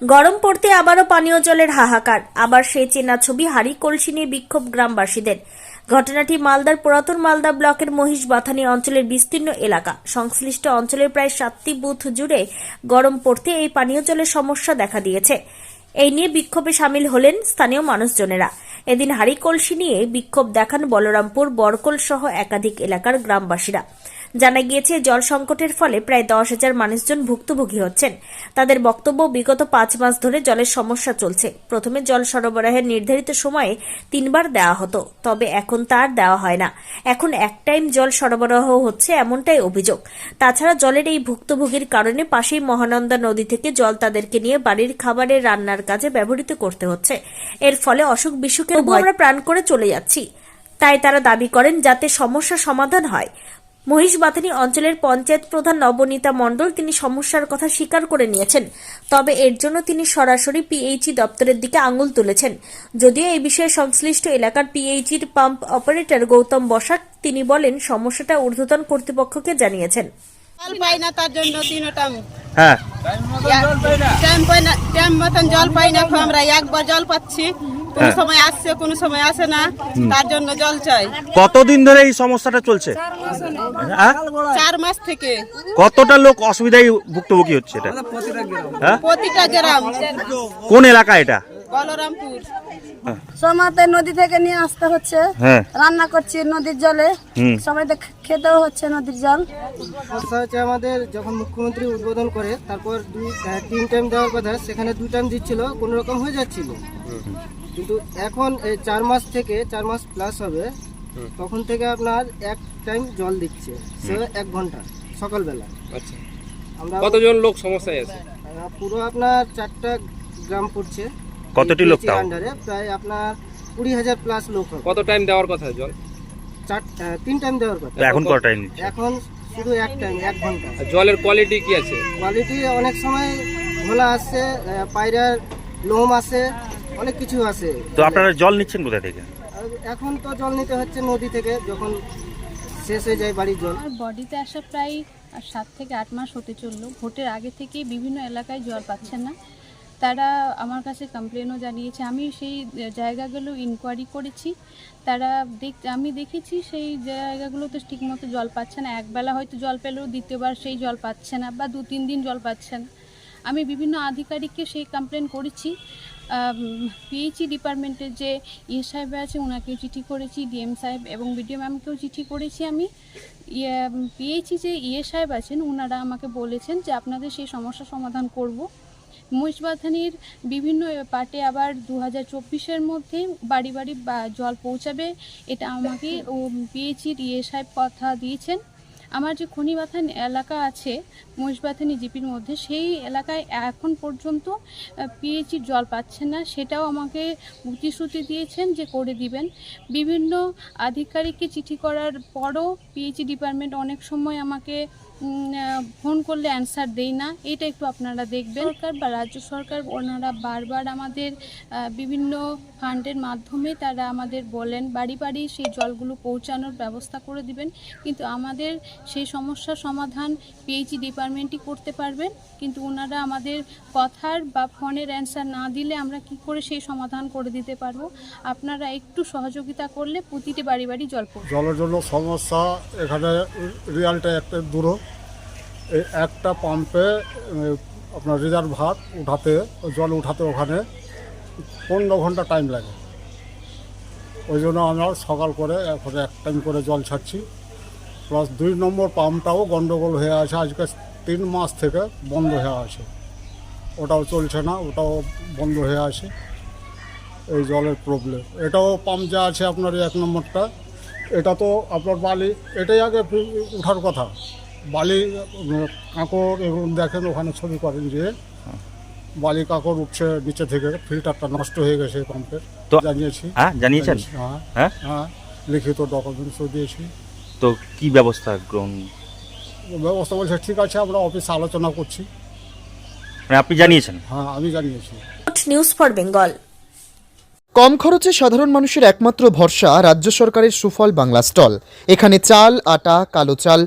গরম পড়তে আবারও পানীয় জলের হাহাকার। আবার সেই চেনা ছবি হাড়ি কলসি নিয়ে বিক্ষোভ গ্রামবাসীদের। ঘটনাটি মালদার পুরাতন মালদা ব্লকের মহিষ বাথানি অঞ্চলের বিস্তীর্ণ এলাকা। সংশ্লিষ্ট অঞ্চলের প্রায় সাতটি বুথ জুড়ে গরম পড়তে এই পানীয় জলের সমস্যা দেখা দিয়েছে। এই নিয়ে বিক্ষোভে সামিল হলেন স্থানীয় মানুষজনেরা। এদিন হাড়ি কলসি নিয়ে বিক্ষোভ দেখান বলরামপুর বরকল সহ একাধিক এলাকার গ্রামবাসীরা। জানা গিয়েছে জল সংকটের ফলে প্রায় দশ হাজার মানুষজন ভুক্তভোগী হচ্ছেন। তাদের বক্তব্য বিগত পাঁচ মাস ধরে জলের সমস্যা চলছে। প্রথমে জল সরবরাহের নির্ধারিত সময়ে তিনবার দেওয়া হতো তবে এখন তার দেওয়া হয় না। এখন এক টাইম জল সরবরাহ হচ্ছে এমনটাই অভিযোগ। তাছাড়া জলের এই ভুক্তভোগীর কারণে পাশেই মহানন্দা নদী থেকে জল তাদেরকে নিয়ে বাড়ির খাবারের রান্নার কাজে ব্যবহৃত করতে হচ্ছে। এর ফলে অসুখ বিসুখের আমরা প্রাণ করে চলে যাচ্ছি। তাই তারা দাবি করেন যাতে সমস্যা সমাধান হয়। মহিষবাথানি অঞ্চলের পঞ্চায়েত প্রধান নবনীতা মণ্ডল তিনি সমস্যার কথা স্বীকার করে নিয়েছেন। তবে এর জন্য তিনি সরাসরি পিএইচই দপ্তরের দিকে আঙুল তুলেছেন। যদিও এই বিষয়ে সংশ্লিষ্ট এলাকার পিএইচির পাম্প অপারেটর গৌতম বসাক তিনি বলেন সমস্যাটা ঊর্ধ্বতন কর্তৃপক্ষকে জানিয়েছেন। জল পাই না তার জন্য তিনটা হ্যাঁ। টাইম পাই না টাইম মতন জল পাই না আমরা। একবার জল পাচ্ছি। কোন হ্যাঁ। সময় আসছে কোন সময় আসে না তার জন্য জল চাই। কতদিন ধরে এই সমস্যাটা চলছে? হ্যাঁ? চার মাস থেকে। কতটা লোক অসুবিধায় ভুক্তভোগী হচ্ছে এটা? হ্যাঁ? প্রতিটা গ্রাম। কোন এলাকা এটা? বলরামপুর। সময়তে নদী থেকে নিয়ে আসতে হচ্ছে। হ্যাঁ। রান্না করছি নদীর জলে। হুম। সময়তে খেতেও হচ্ছে নদীর জল। সমস্যা হচ্ছে আমাদের যখন মুখ্যমন্ত্রী উদ্বোধন করে তারপর দুই তিন টাইম দেওয়ার কথা সেখানে দু টাইম দিচ্ছিল কোনো রকম হয়ে যাচ্ছিল। কিন্তু এখন এই চার মাস থেকে চার মাস প্লাস হবে তখন থেকে আপনার এক টাইম জল দিচ্ছে সে এক ঘণ্টা সকালবেলা। আচ্ছা। আমরা কতজন লোক সমস্যায় আছে? পুরো আপনার চারটা গ্রাম পড়ছে। কতটি লোক তাও? আন্ডারে প্রায় আপনার কুড়ি হাজার প্লাস লোক হবে। কত টাইম দেওয়ার কথা জল চার তিন টাইম দেওয়ার কথা। এখন কত টাইম এখন শুধু এক টাইম এক ঘণ্টা। জলের কোয়ালিটি কি আছে? কোয়ালিটি অনেক সময় ঘোলা আহ, পায়রার লোম আসে অনেক কিছু আছে। তো আপনারা জল নিচ্ছেন কোথা থেকে? এখন তো জল নিতে হচ্ছে নদী থেকে যখন শেষ হয়ে যায় বাড়ির জল। আমার বডিতে আসা প্রায় সাত থেকে আট মাস হতে চলল। ভোটের আগে থেকেই বিভিন্ন এলাকায় জল পাচ্ছেন না। তারা আমার কাছে কমপ্লেনও জানিয়েছে। আমি সেই জায়গাগুলো ইনকোয়ারি করেছি। তারা দেখ, আমি দেখেছি সেই জায়গাগুলোতে ঠিকমতো জল পাচ্ছে না। একবেলা হয়তো জল পেলেও দ্বিতীয়বার সেই জল পাচ্ছে না বা দু তিন দিন জল পাচ্ছে না। আমি বিভিন্ন আধিকারিককে সেই কমপ্লেন করেছি। পিএইচই ডিপার্টমেন্টের যে ইয়ে সাহেব আছে ওনাকেও চিঠি করেছি, ডিএম সাহেব এবং বিডিও ম্যামকেও চিঠি করেছি আমি। ইয়ে পিএইচই যে ইয়ে সাহেব আছেন ওনারা আমাকে বলেছেন যে আপনাদের সেই সমস্যা সমাধান করব। মহিষবাথানির বিভিন্ন পার্টে আবার দু হাজার চব্বিশের মধ্যে বাড়ি বাড়ি জল পৌঁছাবে, এটা আমাকে, ও পিএইচির ইয়ে সাহেব কথা দিয়েছেন। আমার যে খনিবাথান এলাকা আছে মহিষবাথানি জিপির মধ্যে, সেই এলাকায় এখন পর্যন্ত পিএইচির জল পাচ্ছেন না। সেটাও আমাকে প্রতিশ্রুতি দিয়েছেন যে করে দিবেন। বিভিন্ন আধিকারিককে চিঠি করার পরও পিএইচি ডিপার্টমেন্ট অনেক সময় আমাকে ফোন করলে অ্যান্সার দেই না। এটা একটু আপনারা দেখবেন। সরকার বা রাজ্য সরকার ওনারা বারবার আমাদের বিভিন্ন ফান্ডের মাধ্যমে তারা আমাদের বলেন বাড়ি বাড়ি সেই জলগুলো পৌঁছানোর ব্যবস্থা করে দিবেন। কিন্তু আমাদের সেই সমস্যার সমাধান পিএইচি ডিপার্টমেন্টই করতে পারবেন। কিন্তু ওনারা আমাদের কথার বা ফোনের অ্যান্সার না দিলে আমরা কি করে সেই সমাধান করে দিতে পারব? আপনারা একটু সহযোগিতা করলে প্রতিটি বাড়ি বাড়ি জল জলের জন্য সমস্যা এখানে রিয়ালটা একটা দূর এই একটা পাম্পে আপনার রিজার্ভ ভাত উঠাতে, জল উঠাতে ওখানে পনেরো ঘণ্টা টাইম লাগে। ওই জন্য আমরা সকাল করে এখন এক টাইম করে জল ছাড়ছি। প্লাস দুই নম্বর পাম্পটাও গন্ডগোল হয়ে আছে, আজকে তিন মাস থেকে বন্ধ হয়ে আছে। ওটাও চলছে না, ওটাও বন্ধ হয়ে আছে। এই জলের প্রবলেম এটাও পাম্প যা আছে আপনার এক নম্বরটা, এটা তো আপনার বালি, এটাই আগে উঠার কথা। বালি কাঁকড় এগুলো দেখেন ওখানে ছবি করেন যে বালি কাঁকড় উঠছে নিচে থেকে ফিল্টারটা নষ্ট হয়ে গেছে পাম্পের তো- জানিয়েছি। হ্যাঁ জানিয়েছেন? হ্যাঁ। হ্যাঁ? হ্যাঁ লিখিত ডকুমেন্টসও দিয়েছি। তো কি ব্যবস্থা গ্রহণ? ব্যবস্থা বলছে ঠিক আছে আমরা অফিসে আলোচনা করছি। মানে আপনি জানিয়েছেন? হ্যাঁ আমি জানিয়েছি। নিউজ ফর বেঙ্গল কম খরচে সাধারণ মানুষের একমাত্র ভরসা রাজ্য সরকারের সুফল বাংলা স্টল। এখানে চাল আটা কালো চাল